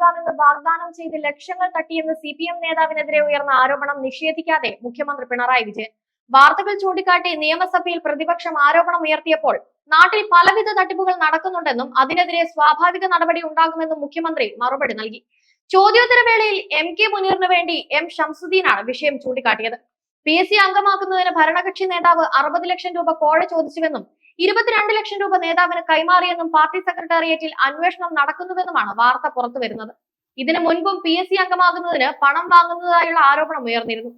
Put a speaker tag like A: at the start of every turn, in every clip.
A: അംഗമാകാമെന്ന് വാഗ്ദാനം ചെയ്ത് ലക്ഷങ്ങൾ തട്ടിയെന്ന് സി പി എം നേതാവിനെതിരെ ഉയർന്ന ആരോപണം നിഷേധിക്കാതെ മുഖ്യമന്ത്രി പിണറായി വിജയൻ. വാർത്തകൾ ചൂണ്ടിക്കാട്ടി നിയമസഭയിൽ പ്രതിപക്ഷം ആരോപണം ഉയർത്തിയപ്പോൾ നാട്ടിൽ പലവിധ തട്ടിപ്പുകൾ നടക്കുന്നുണ്ടെന്നും അതിനെതിരെ സ്വാഭാവിക നടപടി ഉണ്ടാകുമെന്നും മുഖ്യമന്ത്രി മറുപടി നൽകി. ചോദ്യോത്തരവേളയിൽ എം കെ മുനീറിന് വേണ്ടി എം ഷംസുദ്ദീനാണ് വിഷയം ചൂണ്ടിക്കാട്ടിയത്. പി എസ് സി അംഗമാക്കുന്നതിന് ഭരണകക്ഷി നേതാവ് അറുപത് ലക്ഷം രൂപ കോഴ ചോദിച്ചുവെന്നും ഇരുപത്തിരണ്ട് ലക്ഷം രൂപ നേതാവിന് കൈമാറിയെന്നും പാർട്ടി സെക്രട്ടേറിയറ്റിൽ അന്വേഷണം നടക്കുന്നുവെന്നുമാണ് വാർത്ത പുറത്തു വരുന്നത് ഇതിനു മുൻപും പി എസ് സി അംഗമാകുന്നതിന് പണം വാങ്ങുന്നതായുള്ള ആരോപണം ഉയർന്നിരുന്നു.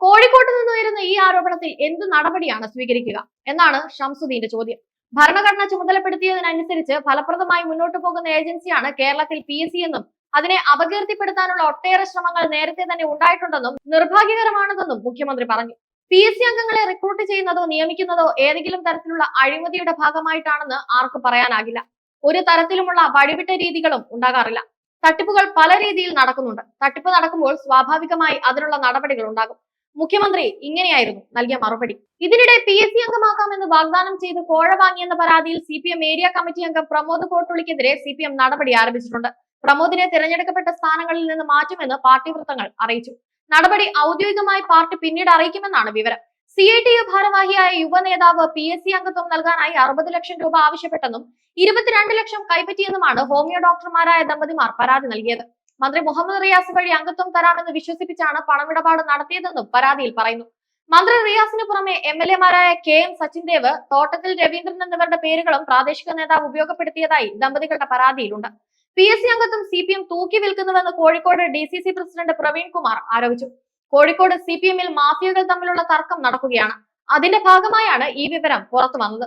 A: കോഴിക്കോട്ട് നിന്ന് ഉയരുന്ന ഈ ആരോപണത്തിൽ എന്ത് നടപടിയാണ് സ്വീകരിക്കുക എന്നാണ് ഷംസുദ്ദീന്റെ ചോദ്യം. ഭരണഘടന ചുമതലപ്പെടുത്തിയതിനനുസരിച്ച് ഫലപ്രദമായി മുന്നോട്ടു പോകുന്ന ഏജൻസിയാണ് കേരളത്തിൽ പി എന്നും അതിനെ അപകീർത്തിപ്പെടുത്താനുള്ള ഒട്ടേറെ ശ്രമങ്ങൾ നേരത്തെ തന്നെ ഉണ്ടായിട്ടുണ്ടെന്നും നിർഭാഗ്യകരമാണെന്നും മുഖ്യമന്ത്രി പറഞ്ഞു. പി എസ് സി അംഗങ്ങളെ റിക്രൂട്ട് ചെയ്യുന്നതോ നിയമിക്കുന്നതോ ഏതെങ്കിലും തരത്തിലുള്ള അഴിമതിയുടെ ഭാഗമായിട്ടാണെന്ന് ആർക്കും പറയാനാകില്ല. ഒരു തരത്തിലുമുള്ള വഴിവിട്ട രീതികളും ഉണ്ടാകാറില്ല. തട്ടിപ്പുകൾ പല രീതിയിൽ നടക്കുന്നുണ്ട്. തട്ടിപ്പ് നടക്കുമ്പോൾ സ്വാഭാവികമായി അതിനുള്ള നടപടികൾ ഉണ്ടാകും. മുഖ്യമന്ത്രി ഇങ്ങനെയായിരുന്നു നൽകിയ മറുപടി. ഇതിനിടെ പി എസ് സി അംഗമാക്കാമെന്ന് വാഗ്ദാനം ചെയ്ത് കോഴ വാങ്ങിയെന്ന പരാതിയിൽ C P M area committee അംഗം പ്രമോദ് കോട്ടുളിക്കെതിരെ സി പി എം നടപടി ആരംഭിച്ചിട്ടുണ്ട്. പ്രമോദിനെ തിരഞ്ഞെടുക്കപ്പെട്ട സ്ഥാനങ്ങളിൽ നിന്ന് മാറ്റുമെന്ന് പാർട്ടി വൃത്തങ്ങൾ അറിയിച്ചു. നടപടി ഔദ്യോഗികമായി പാർട്ടി പിന്നീട് അറിയിക്കുമെന്നാണ് വിവരം. സി ഐ ടി യു ഭാരവാഹിയായ യുവ നേതാവ് പി എസ് സി അംഗത്വം നൽകാനായി അറുപത് ലക്ഷം രൂപ ആവശ്യപ്പെട്ടെന്നും ഇരുപത്തിരണ്ട് ലക്ഷം കൈപ്പറ്റിയെന്നുമാണ് ഹോമിയോ ഡോക്ടർമാരായ ദമ്പതിമാർ പരാതി നൽകിയത്. മന്ത്രി മുഹമ്മദ് റിയാസ് വഴി അംഗത്വം തരാമെന്ന് വിശ്വസിപ്പിച്ചാണ് പണമിടപാട് നടത്തിയതെന്നും പരാതിയിൽ പറയുന്നു. മന്ത്രി റിയാസിന് പുറമെ എം എൽ എമാരായ കെ എം സച്ചിൻ ദേവ് തോട്ടത്തിൽ രവീന്ദ്രൻ എന്നിവരുടെ പേരുകളും പ്രാദേശിക നേതാവ് ഉപയോഗപ്പെടുത്തിയതായി ദമ്പതികളുടെ പരാതിയിലുണ്ട്. പി എസ് സി അംഗത്വം സി പി എം തൂക്കി വിൽക്കുന്നുവെന്ന് Kozhikode D C C president Praveen Kumar ആരോപിച്ചു. കോഴിക്കോട് സി പി എമ്മിൽ മാഫിയകൾ തമ്മിലുള്ള തർക്കം നടക്കുകയാണ്. അതിന്റെ ഭാഗമായാണ് ഈ വിവരം പുറത്തു വന്നത്.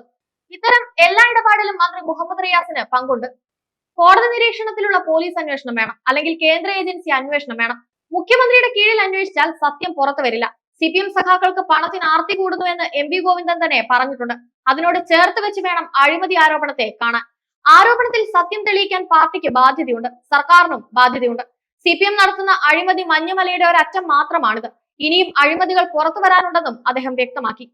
A: ഇത്തരം എല്ലാ ഇടപാടിലും മന്ത്രി മുഹമ്മദ് റിയാസിന് പങ്കുണ്ട്. കോടതി നിരീക്ഷണത്തിലുള്ള പോലീസ് അന്വേഷണം വേണം. അല്ലെങ്കിൽ കേന്ദ്ര ഏജൻസി അന്വേഷണം വേണം. മുഖ്യമന്ത്രിയുടെ കീഴിൽ അന്വേഷിച്ചാൽ സത്യം പുറത്തു വരില്ല. സി പി എം സഖാക്കൾക്ക് പണത്തിന് ആർത്തി കൂടുന്നു എന്ന് എം വി ഗോവിന്ദൻ തന്നെ പറഞ്ഞിട്ടുണ്ട്. അതിനോട് ചേർത്ത് വെച്ച് വേണം അഴിമതി ആരോപണത്തെ കാണാൻ. ആരോപണത്തിൽ സത്യം തെളിയിക്കാൻ പാർട്ടിക്ക് ബാധ്യതയുണ്ട്. സർക്കാരിനും ബാധ്യതയുണ്ട്. സി പി എം നടത്തുന്ന അഴിമതി മഞ്ഞുമലയുടെ ഒരറ്റം മാത്രമാണിത്. ഇനിയും അഴിമതികൾ പുറത്തു വരാനുണ്ടെന്നും അദ്ദേഹം വ്യക്തമാക്കി.